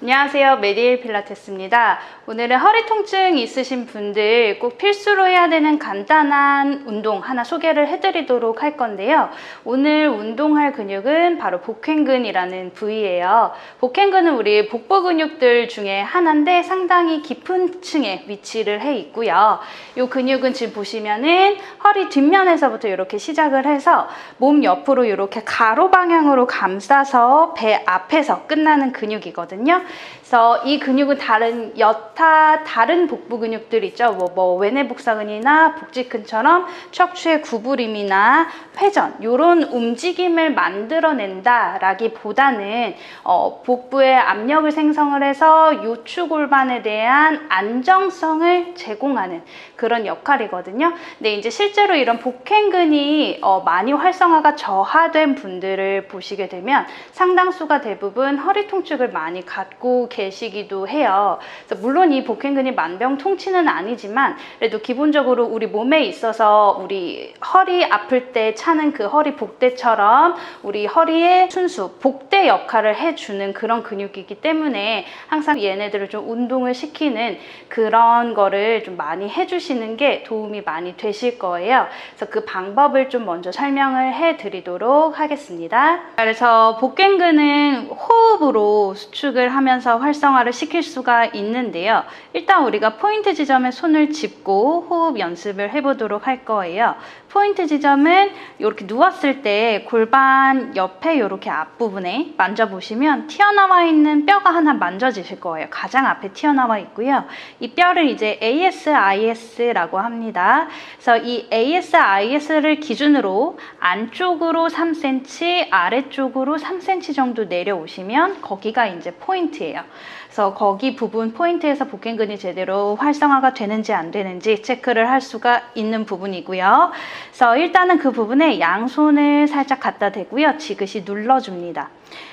안녕하세요. 메디일 필라테스입니다. 오늘은 허리 통증 있으신 분들 꼭 필수로 해야 되는 간단한 운동 하나 소개를 해드리도록 할 건데요. 오늘 운동할 근육은 바로 복행근이라는 부위예요. 복행근은 우리 복부 근육들 중에 하나인데 상당히 깊은 층에 위치를 해 있고요. 이 근육은 지금 보시면은 허리 뒷면에서부터 이렇게 시작을 해서 몸 옆으로 이렇게 가로 방향으로 감싸서 배 앞에서 끝나는 근육이거든요. 그래서 이 근육은 다른 여타 다른 복부 근육들 있죠. 뭐, 뭐 외내복사근이나 복직근처럼 척추의 구부림이나 회전 이런 움직임을 만들어낸다라기보다는 어, 복부에 압력을 생성을 해서 요추 골반에 대한 안정성을 제공하는 그런 역할이거든요. 근데 이제 실제로 이런 복행근이 어, 많이 활성화가 저하된 분들을 보시게 되면 상당수가 대부분 허리 통증을 많이 갖고 계시기도 해요. 그래서 물론 이 복행근이 만병통치는 아니지만 그래도 기본적으로 우리 몸에 있어서 우리 허리 아플 때 차는 그 허리 복대처럼 우리 허리의 순수 복대 역할을 해주는 그런 근육이기 때문에 항상 얘네들을 좀 운동을 시키는 그런 거를 좀 많이 해주시는 게 도움이 많이 되실 거예요. 그래서 그 방법을 좀 먼저 설명을 해드리도록 하겠습니다. 그래서 복갱근은 호흡으로 수축을 하면 서 활성화를 시킬 수가 있는데요. 일단 우리가 포인트 지점에 손을 짚고 호흡 연습을 해보도록 할 거예요. 포인트 지점은 이렇게 누웠을 때 골반 옆에 이렇게 앞부분에 만져보시면 튀어나와 있는 뼈가 하나 만져지실 거예요. 가장 앞에 튀어나와 있고요. 이 뼈를 이제 ASIS라고 합니다. 그래서 이 ASIS를 기준으로 안쪽으로 3cm, 아래쪽으로 3cm 정도 내려오시면 거기가 이제 포인트 예요. 그래서 거기 부분 포인트에서 복행근이 제대로 활성화가 되는지 안 되는지 체크를 할 수가 있는 부분이고요. 그래서 일단은 그 부분에 양손을 살짝 갖다 대고요. 지그시 눌러줍니다.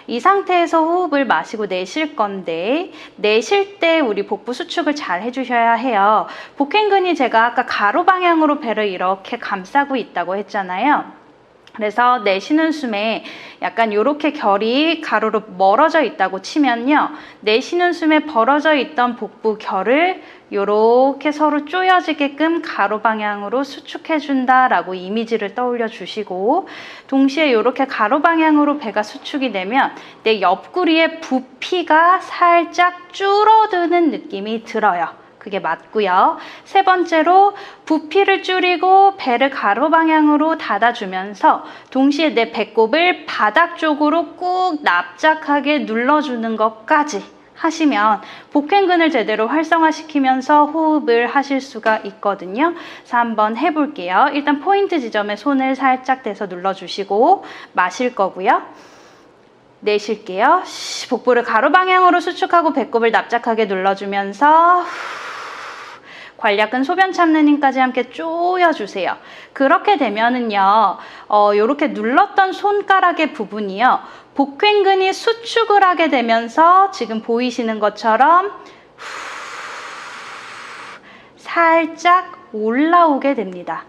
이 상태에서 호흡을 마시고 내쉴 건데 내쉴 때 우리 복부 수축을 잘 해주셔야 해요. 복행근이 제가 아까 가로 방향으로 배를 이렇게 감싸고 있다고 했잖아요. 그래서 내쉬는 숨에 약간 이렇게 결이 가로로 멀어져 있다고 치면요. 내쉬는 숨에 벌어져 있던 복부 결을 이렇게 서로 쪼여지게끔 가로 방향으로 수축해 준다라고 이미지를 떠올려 주시고 동시에 이렇게 가로 방향으로 배가 수축이 되면 내 옆구리의 부피가 살짝 줄어드는 느낌이 들어요. 그게 맞고요. 세 번째로 부피를 줄이고 배를 가로 방향으로 닫아주면서 동시에 내 배꼽을 바닥 쪽으로 꾹 납작하게 눌러주는 것까지 하시면 복행근을 제대로 활성화시키면서 호흡을 하실 수가 있거든요. 그래서 한번 해볼게요. 일단 포인트 지점에 손을 살짝 대서 눌러주시고 마실 거고요. 내쉴게요. 복부를 가로 방향으로 수축하고 배꼽을 납작하게 눌러주면서 관략근 소변 참는 힘까지 함께 쪼여주세요. 그렇게 되면은요, 어, 이렇게 눌렀던 손가락의 부분이요, 복횡근이 수축을 하게 되면서 지금 보이시는 것처럼 살짝 올라오게 됩니다.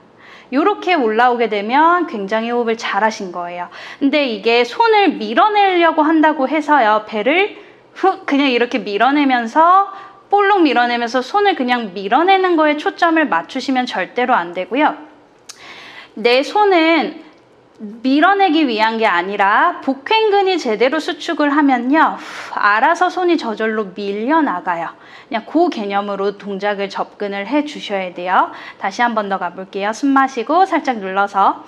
이렇게 올라오게 되면 굉장히 호흡을 잘 하신 거예요. 근데 이게 손을 밀어내려고 한다고 해서요, 배를 훅 그냥 이렇게 밀어내면서 볼록 밀어내면서 손을 그냥 밀어내는 거에 초점을 맞추시면 절대로 안 되고요. 내 손은 밀어내기 위한 게 아니라 복횡근이 제대로 수축을 하면요. 알아서 손이 저절로 밀려 나가요. 그냥 그 개념으로 동작을 접근을 해 주셔야 돼요. 다시 한 번 더 가볼게요. 숨 마시고 살짝 눌러서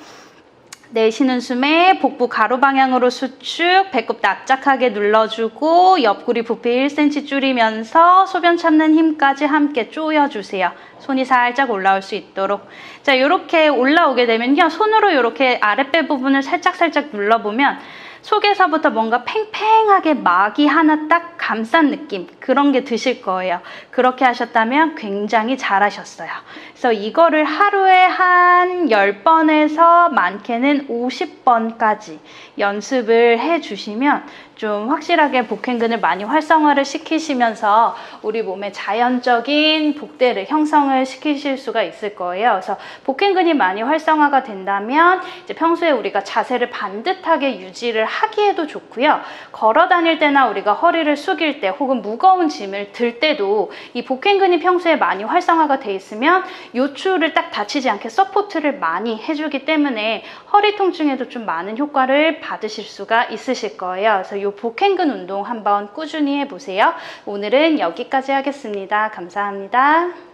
내쉬는 숨에 복부 가로 방향으로 수축, 배꼽 납작하게 눌러주고 옆구리 부피 1cm 줄이면서 소변 참는 힘까지 함께 조여주세요. 손이 살짝 올라올 수 있도록. 자, 이렇게 올라오게 되면요. 손으로 이렇게 아랫배 부분을 살짝살짝 눌러보면 속에서부터 뭔가 팽팽하게 막이 하나 딱 감싼 느낌 그런 게 드실 거예요. 그렇게 하셨다면 굉장히 잘하셨어요. 그래서 이거를 하루에 한 10번에서 많게는 50번까지 연습을 해 주시면 좀 확실하게 복행근을 많이 활성화를 시키시면서 우리 몸의 자연적인 복대를 형성을 시키실 수가 있을 거예요. 그래서 복행근이 많이 활성화가 된다면 이제 평소에 우리가 자세를 반듯하게 유지를 하기에도 좋고요. 걸어 다닐 때나 우리가 허리를 숙일 때 혹은 무거운 짐을 들 때도 이 복행근이 평소에 많이 활성화가 돼 있으면 요추를 딱 다치지 않게 서포트를 많이 해주기 때문에 허리 통증에도 좀 많은 효과를 받으실 수가 있으실 거예요. 그래서 이 복행근 운동 한번 꾸준히 해보세요. 오늘은 여기까지 하겠습니다. 감사합니다.